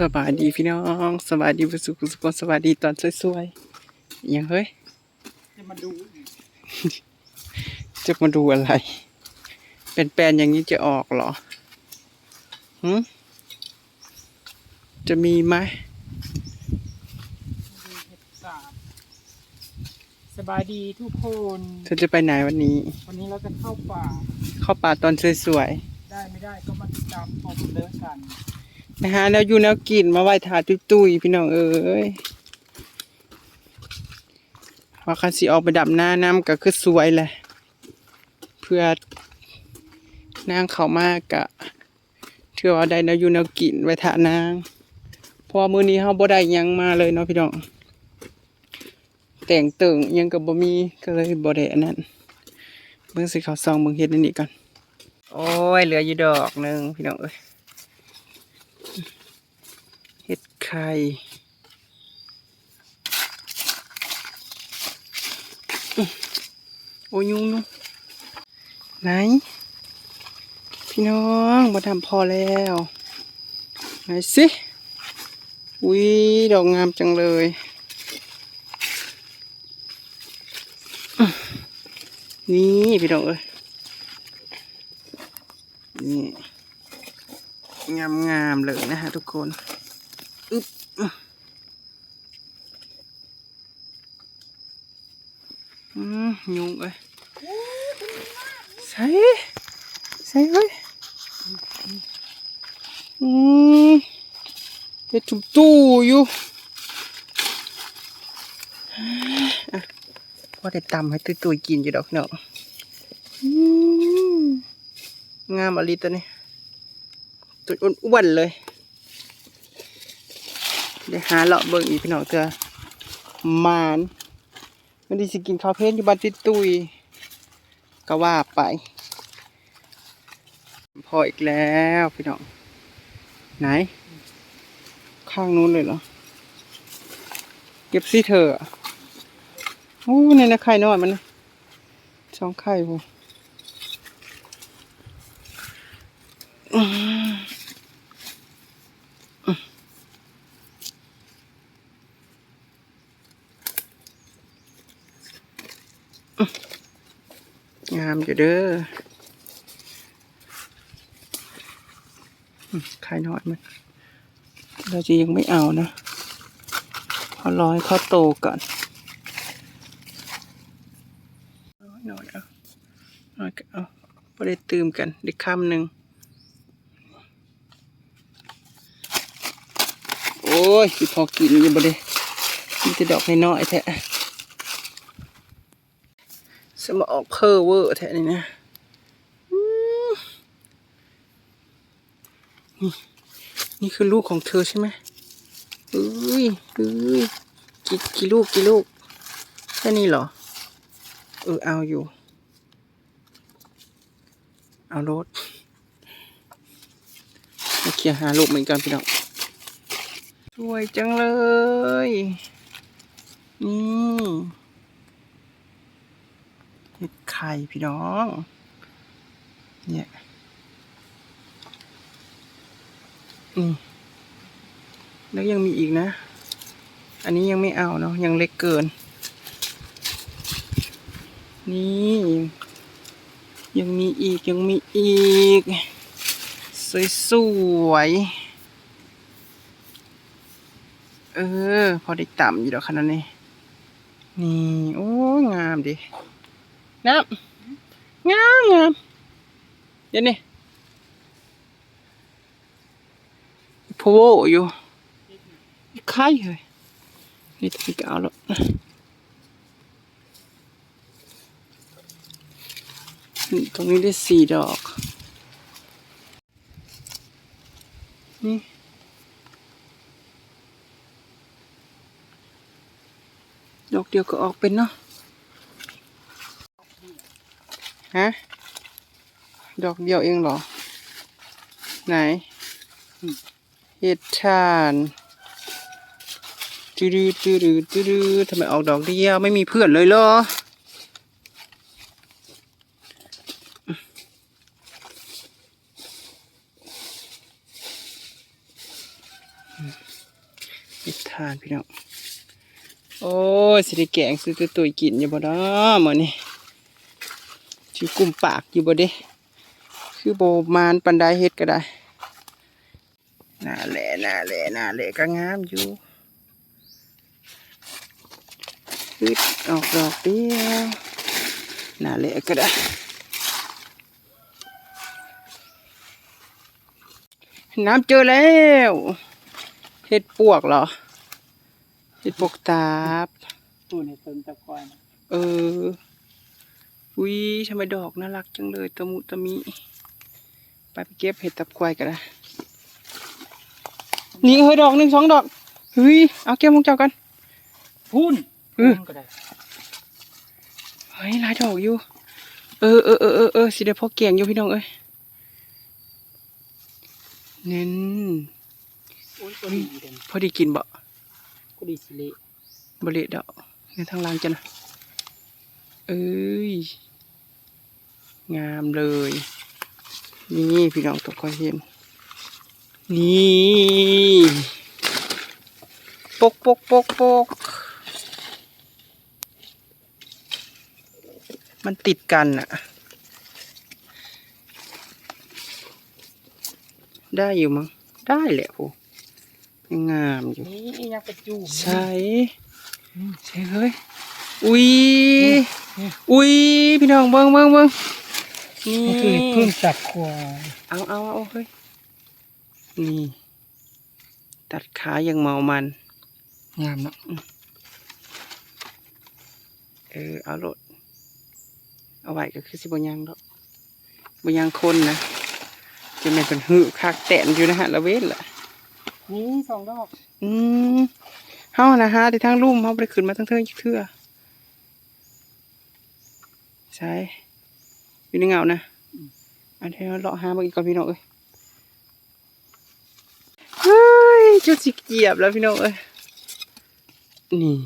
สบายดีพี่น้องสบายดีผู้สุขสุขสบายดีตอนสวยๆอหยังเฮ้ยจะมาดูจะมาดูอะไร เป็นแปลนอย่างนี้จะออกเหรอหืมจะมีไหมเห็ดสาบสบายดีทุกคนเธอจะไปไหนวันนี้ วันนี้เราจะเข้าป่า เข้าป่าตอนสวยได้ไม่ได้ก็มาติดตามชมเลิกกัน นะฮะแล้วอยู่แนวกินมาไหว้ทาตุ้ยพี่น้องเอ้ยว่าคันสิออกไปดับหน้าน้ำก็คือสวยแหละ เพื่อนางเขามากกะเชื่อว่าได้แนวอยู่แนวกินไว้ทานางพราะว่ามื้อนี้เฮาบ่ได้ยังมาเลยเนาะพี่น้องแต่งเติ่งยังก็บ่มีก็เลยบ่ได้อันนั้นเบิ่งสิเขาซองเบิ่งเฮ็ดนนี้ก่อนโอ้ยเหลืออยู่ดอกหนึ่งพี่น้องเอ้ย เฮ็ดไข่โอ้ยุงยุงไหน พี่น้องมาทำพอแล้ว ไหนสิอุ้ยดอกงามจังเลยนี่พี่น้องเอ้ยนี่ งามงามๆเลยนะฮะทุกคนอึ๊บยุงเอ้ยใส่ใส่เอ้ยอืมเฮ็ดถุงตู้อยู่อะพอได้ตำให้ตุ้ยตุยๆกินอยู่ดอกเนาะอืมงามอะลีตัวนี้ ตัวอ้วนๆเลยเดี๋ยวหาเลาะเบิ่งอีกพี่น้องเถอะมานมันดีสิกินข้าวเพลนอยู่บ้านติดตุยก็ว่าไปพออีกแล้วพี่น้องไหน ข้างนู้นเลยเหรอ เก็บซี่เธออะโอ้ในนะไข่น้อยมันสองไข่พออืมอืมอืมงาม อยู่เด้อขายน้อยมันเราจะยังไม่เอานะพอรอให้เขาโตก่อนเอาหน่อยเอาหน่อยก็เอาพอได้ตื่มกันได้คำหนึ่งโอ้ยสิพอกินอยู่บ่ได้มีแต่ดอกน้อยๆแท้ สมาออกเพอเวอร์แท้นี่นะนี่นี่คือลูกของเธอใช่ไหมเอ้ยเอ้ยกี่กี่ลูกกี่ลูกแค่นี้เหรอ เออเอาอยู่ เอารถมาเคลียร์หาลูกเหมือนกันพี่น้องสวยจังเลย นี่ ข่พี่น้อง เนี่ยอืมแล้วยังมีอีกนะ อันนี้ยังไม่เอาเนาะยังเล็กเกิน นี่ยังมีอีกยังมีอีก สวยๆเออ พอได้ต่ำอยู่ดอกขนาดนี้ นี่ โอ้ งามดิ งามงามงามเดี๋ยวนี้โพอยู่ไข่เฮ้ยนี่ตะกี้ก็เอาแล้วตรงนี้ได้สี่ดอก นี่ดอกเดียวก็ออกเป็นเนาะ ฮะ ดอกเดียวเองเหรอ ไหน เห็ดทานจืดจืดจืดทำไมออกดอกเดียวไม่มีเพื่อนเลยเหรอทานพี่น้อง โอ้ยสิได้แกงซื้อตุยกินอยู่บ่เนาะมื้อนี้ ชื่อกลุ่มปากอยู่บ่เด้คือโบมานปันไดเฮ็ดก็ได้หน้าแหล่หน้าแหล่หน้าแหล่ก็งามอยู่ฮึดออกดอกเดียวหน้าแหล่ก็ได้น้ำเจอแล้วเห็ดปวกเหรอเห็ดปวกตาบตัวในต้นตะควายนะเออ อุ้ยทำไมดอกน่ารักจังเลยตะมุตะมิ ไปไปเก็บเห็ดตับควายกันนะนี่เฮ้ยดอกหนึ่งสองดอกเฮ้ยเอาเก็บของเจ้ากันพุ่นเออก็ได้เฮ้ยหลายดอกอยู่ เออเออเออเออเออสิได้พอเกียงอยู่พี่น้องเอ้ยเน้นโอ้ยก็ดีเด่นพอดีกินบ่ก็ดีสิเละบริดอกในทางล่างจ้ะนะ เอ้ย งามเลย นี่พี่น้องตกคอยเห็น นี่ปกปกปกปกมันติดกันอะได้อยู่มั้ง ได้แหละโหงามอยู่ นี่อีหยังกระจูมใช่ใช่เฮ้ย อุ้ยนี่ อุ้ยพี่น้องเบิ้งเบิ้งเบิ้งนี่นี่คือพึ่งจับควายเอาเอาเอาเฮ้ยนี่ ตัดขาอย่างเมามันงามเนาะเออเอาโลดเอาไว้ก็คือสิบยังดอกบยังคนนะจะแม่นเป็นหื้อคักแตนอยู่นะฮะละเว้นล่ะนี่สองดอก อืมเฮานะฮะแต่ทางลุ่มเฮาบ่ไปขึ้นมาทั้งเทิงจักเทื่อ ใช่อยู่ในเงานะอันที่เราเลาะหาเมื่อกี้ก่อนพี่น้องเอ้ยเฮ้ยจุดสิเกียบแล้วพี่น้องเอ้ยนี่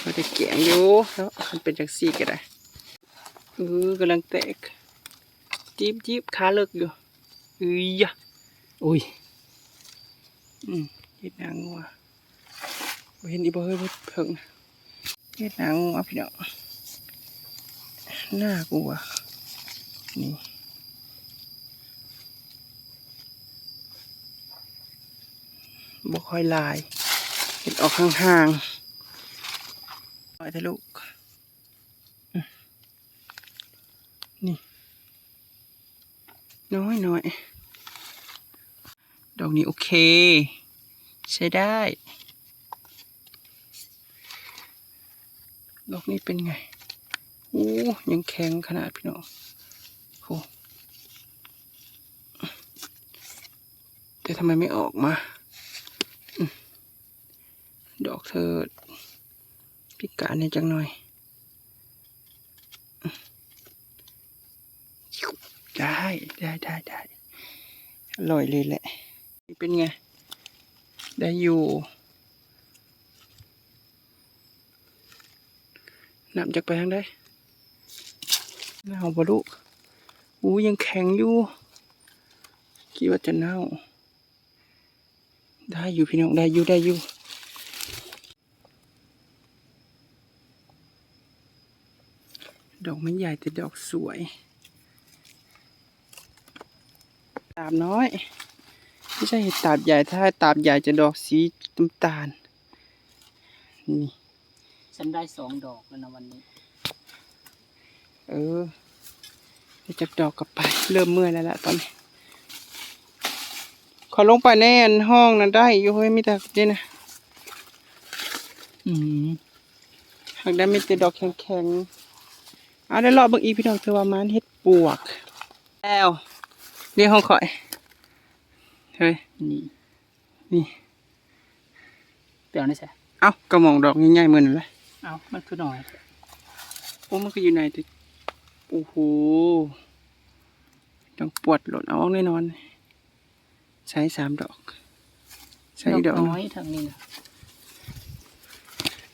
เราจะแกงอยู่แล้วมันเป็นจังซี่ก็ได้เออกำลังแตกจีบจีบขาเลิกอยู่เอ้ยยะอุ้ยอืมเฮ็ดนางงัวบ่เห็นอีบ่เฮ้ยบ่เพิ่งเฮ็ดนางงัวพี่น้อง น่ากลัว นี่บ่ค่อยลายเห็นออกห่างๆปล่อยเถอะลูกอืมนี่ น้อยน้อยๆดอกนี้โอเค ใช้ได้ ดอกนี้เป็นไง โอ้ยังแข็งขนาดพี่น้องโอ้แต่ทำไมไม่ออกมา ดอกเธอพิการเนี่ยจังหน่อยได้ได้ได้ได้อร่อยเลยแหละ เป็นไง ได้อยู่น้ำจากไปทางได้ เน่าปะลูกอู้ยังแข็งอยู่คิดว่าจะเน่า ได้อยู่พี่น้องได้อยู่ได้อยู่ดอกไม่ใหญ่แต่ดอกสวยตามน้อย ไม่ใช่เห็ดตาบใหญ่ถ้าตาบใหญ่จะดอกสีน้ำตาลนี่ฉันได้สองดอกแล้วนะวันนี้ เออเดี๋ยวจะดอกกลับไป เริ่มเมื่อยแล้วล่ะตอนนี้ ขอลงไปแน่นห้องนั้นได้อยู่เฮ้ยมีแต่นี่นะอืมหากได้มีแต่ดอกแข็งๆเอาได้รอบเบิ่งอีกพี่น้องเธอว่ามันเฮ็ดปวก แล้วนี่ห้องข่อยเฮ้ยนี่นี่เปลี่ยนได้ใช่เอ้ากระหม่องดอกใหญ่ๆเหมือนนั่นแหละเอามันคือหน่อยโอ้มันก็อยู่ในติ โอ้โหต้องปวดหล่นเอาออกแน่นอน ใช้สามดอก ใช้อีกดอกหนึ่งน้อยทางนี้นะ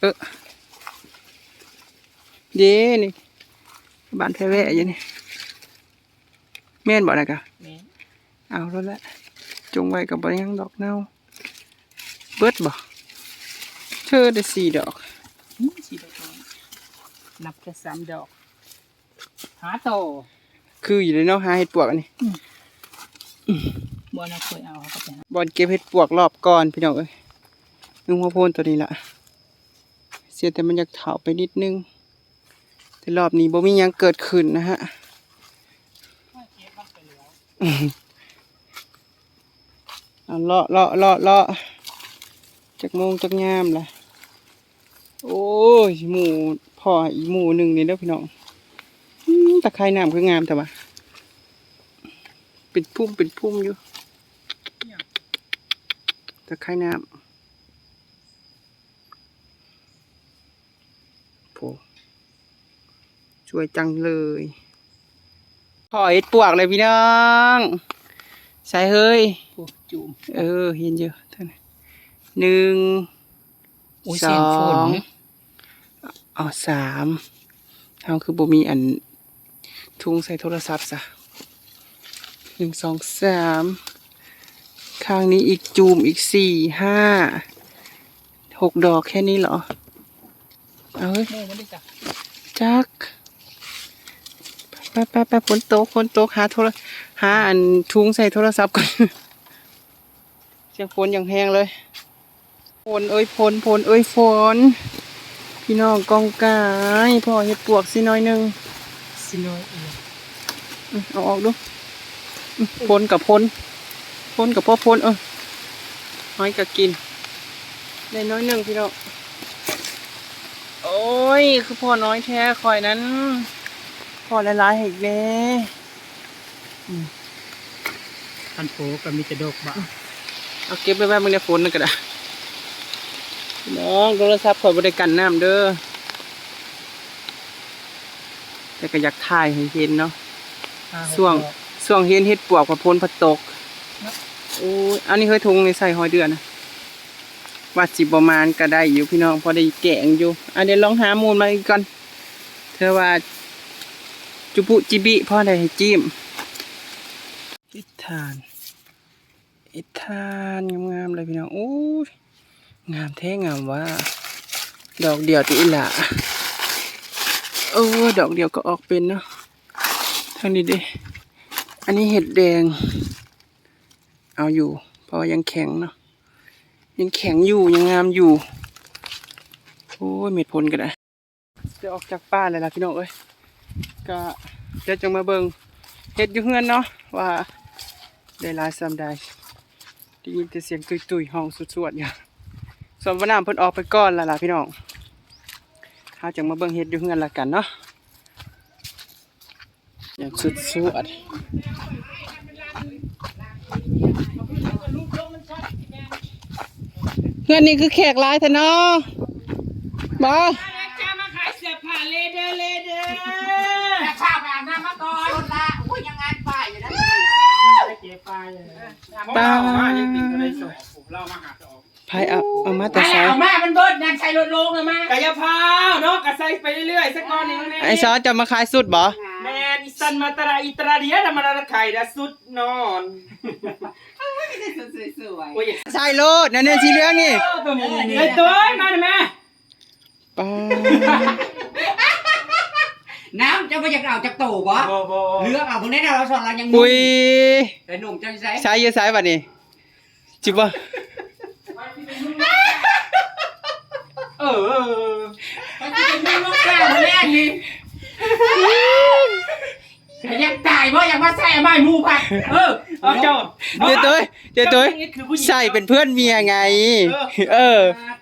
เออเย้นี่บ้านแพรแวะอยู่นี่แม่นบอกนะกะแม่นเอาแล้วแหละจงไว้กับบยังดอกเน่าบิดบ่เธอได้สี่ดอกอืมสี่ดอกน้อยนับแค่สามดอก หาโตคืออยู่ในเนาะหาเห็ดปวกอันนี้บัวน่าเคยเอาเขาก็ไปหาบอลเก็บเห็ดปวกรอบก่อนพี่น้องเอ้ยนึงหัวโพนตัวนี้ละเสียแต่มันอยากเถาไปนิดนึง แต่รอบนี้บ่มีหยังเกิดขึ้นนะฮะเก็บมันไปแล้วเอาเลาะเลาะเลาะเลาะจักโมงจักยามล่ะโอ้ยหมูพ่ออีหมูหนึ่งนี่เด้อพี่น้องอืม ตะไคร่น้ำคืองามแต่ว่าเป็นพุ่มเป็นพุ่มอยู่ตะไคร่น้ำโผช่วยจังเลยพ่อเอ็ดปวกเลยพี่น้องใส่เฮ้ยโอ้จุ่มเออ เห็นเยอะเท่านั้นหนึ่งโอ้ยสเสียงอฝนงอ๋อสามเท่าคือบ่มีอัน ทุงใส่โทรศัพท์ซะหนึ่งสองสามข้างนี้อีกจูมอีกสี่ห้าหกดอกแค่นี้เหรอ เอาเฮ้ยโม่มันได้จ้ะจักไปไปไปฝนตกฝนตกหาโทรหาอันทุงใส่โทรศัพท์ก่อนเสียงฝนอย่างแห้งเลยฝนเอ้ยฝนฝนเอ้ยฝนพี่น้องกองกายพ่อเฮ็ดปวกสิน้อยหนึง สิน้อยเอียอื้อเอาออกดูอื้อฝนกับฝนฝนกับพ่อฝนเออน้อยกับกิน ได้น้อยหนึ่งพี่น้องโอ้ย คือพ่อน้อยแท้คอยนั้น พ่อละลายๆให้อีกแน่ทันโผก็มีแต่ดอกบะเอาเก็บไว้แป๊บมึงได้ฝนนึงก็ได้พี่น้องโทรศัพท์คอยบริกันน้ำเด้อ แต่ก็อยากถ่ายให้เห็นเนาะห้าหกช่วงดอกช่วงเห็นเห็ดปวกกับพนผัดตกโอ้ยอันนี้เคยทุงในใส่หอยเดือนนะว่าสิประมาณก็ได้อยู่พี่น้องพอได้แกงอยู่อันเดี๋ยวลองหามูลมาอีกก่อนเธอว่าจุบุจิบิพ่อได้ให้จิ้มอิทานอิทานงามๆเลยพี่น้องโอ้ยงามแท้งามว่า ดอกเดียวติอีหละ เออดอกเดียวก็ออกเป็นเนาะทางนี้ด้อันนี้เห็ดแดง เอาอยู่ เพราะว่ายังแข็งเนาะยังแข็งอยู่ยังงามอยู่ โอ้ยเม็ดพลก็ได้จะออกจากป้าเลยล่ะพี่น้องเอ้ยก็เดี๋ยวจะมาเบิงเห็ดอยู่เฮือนเนาะว่าได้ลายซ้ำใดได้ยินแต่เสียงตุยๆห้องสวดๆอยู่ส่วนวันน้ำเพิ่นออกไปก่อนแล้วล่ะพี่น้อง เขาจะมาเบิงเห็ดอยู่เฮือนละกันเนาะอย่างสุดสวดเพื่อนนี่คือแขกหลายแท้เนาะบอจะมาขายเสื้อผ้าเลเดอร์เลเดอร์แต่ข้าวแบบนั้นมาก่อนรถละอุ้ยยังงานป้ายอยู่นะเก็บไปเลยป้ายังติดอะไรส่งผมเล่ามาหาต่อ พายเอาเอามาแต่อะไรเช้าเอามามันเบิดงานใช้รถลงเลยมากายภาพเนาะกระใสไปเรื่อยๆสักก้อนหนึงแน่ไอ้ซอจะมาขายสุดบ่แมนอิสันมาตราอิตราเดียธรรมดาไข่ดาสุดนอนสวยโอ้ยใช่โลดนั่นเนี่ยสีเหลืองนี่ตัวนี้ไอ้ตัวมาเลยแม่ป้าๆน้ำจะมาจากเราจากตู่บ่โบโบเลือกเอาพวกนี้เราสอนเรายังปุยแต่หนุ่มจะใช้ใช้เยอะใช้บัดนี้จิบบ่ เออมันจะเป็นลูกแก้วมาแรกนี่ยังตายเพราะยังมาใส่ไม้มูผักเออเอาเจ้าเดี๋ยวตัวเดี๋ยวตัวใส่เป็นเพื่อนเมียไง เออ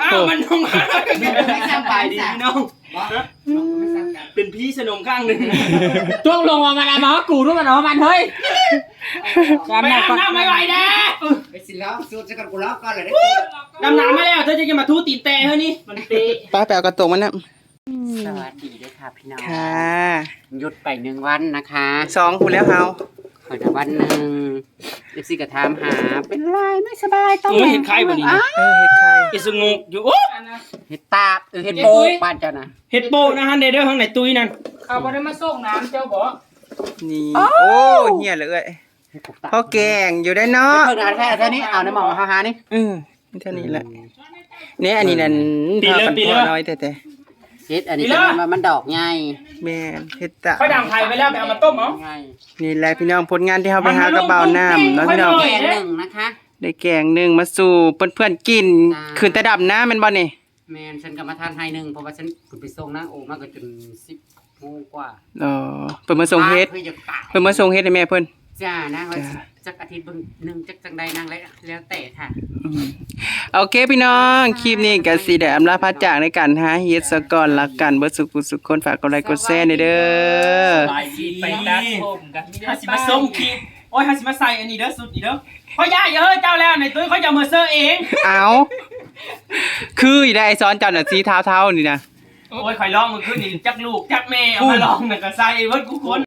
อ้าวมันน้องมาไม่สบายดีน้องไม่ซ้ำกันเป็นพี่สนมข้างหนึ่งจ้วงลงมามันเอามากูรู้มันเอามันเฮ้ยไปอาบน้ำไม่ไหวนะไป สิแล้วสูตรจะกันกูล้อก่อนเลยดำน้ำไม่แล้วเธอจะมาทูตีนแต่เฮ้ยนี่มันเตะป้าแปลกระตกมันนะสวัสดีด้วยค่ะพี่น้องค่ะ หยุดไปหนึ่งวันนะคะสองคุณแล้วเฮาขอแต่วันหนึ่งเอฟซีก็ถามหา เป็นไรไม่สบายต้องโอ้ยเห็นใครบ่นี่อะเออเฮ็ดใครไอ้สงกอยู่โอ้เห็ดตาบเออเห็ดโบกบ้านเจ้านะเห็ดโปนะฮะเดเดอร์ข้างในตุ้ยนั่นเอาไปได้มาส่งน้ำเจ้าบ่นี่โอ้เหี้ยเลย เห็ดปลูกตาบพ่อแกงอยู่ได้เนาะเพิ่งอ่านแค่เท่านี้เอาในหมอหาหานี่อืมเท่านี้แหละเนี่ยอันนี้นั่นปีพาเลิศกันปีพเลิอศน้อยแต่แต่เฮ็ดอันนี้พี่จะเลิศมันมันดอกใหญ่แม่นเฮ็ดตะค่อยดังไทยไปแล้วไปเอามาต้มเอาใหญ่นี่แหละพี่น้องผลงานที่เฮาไปหากระเป๋าน้ำเนาะพี่น้องค่แกอยงหน่หอยนึ่งนะคะได้แกงหนึงมาสู่เพื่อนๆกินจ้าคืนแต่ดับน้ำแม่นบ่นี่แมนฉันก็มาทานให้หนึ่งเพราะว่าฉันขึ้นไปส่งนางโอมาก็จนสิบโมงกว่าอ๋อเพิ่นมาส่งเฮ็ดเพื่อจะตายเพิ่นมาส่งเฮ็ดให้แม่เพิ่น จ้านางว่าจ้า จักอาทิตย์เบิ่งหนึ่งจักจังใดนางแล้วแล้วแต่ค่ะอืมโอเคพี่น้องคลิปนี้ก็สิได้อำลาพระจากในการหาเฮ็ดซะก่อนละกันเบิดสุขสุขคนฝากกดไลค์กดแชร์หน่อยเด้อไปดีไปตัดผมกันฮาสิมาส่งคลิปโอ้ยฮาสิมาใส่อันนี้เด้อสุดอีเด้อพ่อย่าเยอะเจ้าแล้วในตุ้ยเขาจะเอามาเซอร์เอง เอาคืออีได้ไอ้ซ้อนเจันน่ะสีเท้าๆนี่นะ โอ้ยคอยลองมือขึ้นนี่จักลูกจักแม่เอามาลองน่ะก็ใส่เบิดกูคน